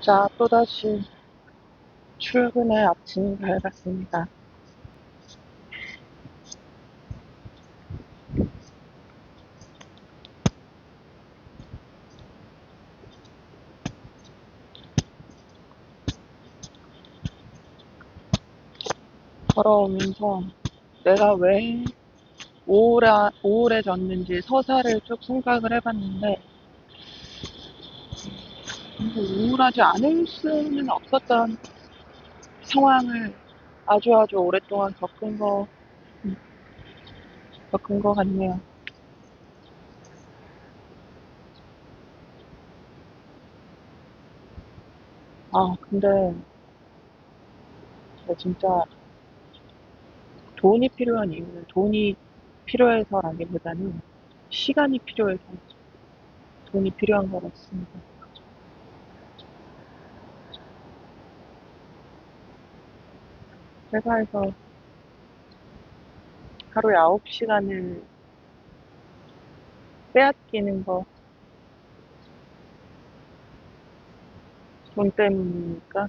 자, 또다시 출근의 아침이 밝았습니다. 걸어오면서 내가 왜 우울해, 우울해졌는지 서사를 쭉 생각을 해봤는데 뭐 우울하지 않을 수는 없었던 상황을 아주 아주 오랫동안 겪은 거, 음, 겪은 거 같네요. 아, 근데 제가 진짜 돈이 필요한 이유는 돈이 필요해서라기보다는 시간이 필요해서 돈이 필요한 것 같습니다. 회사에서 하루에 9시간을 빼앗기는 거, 돈 때문입니까?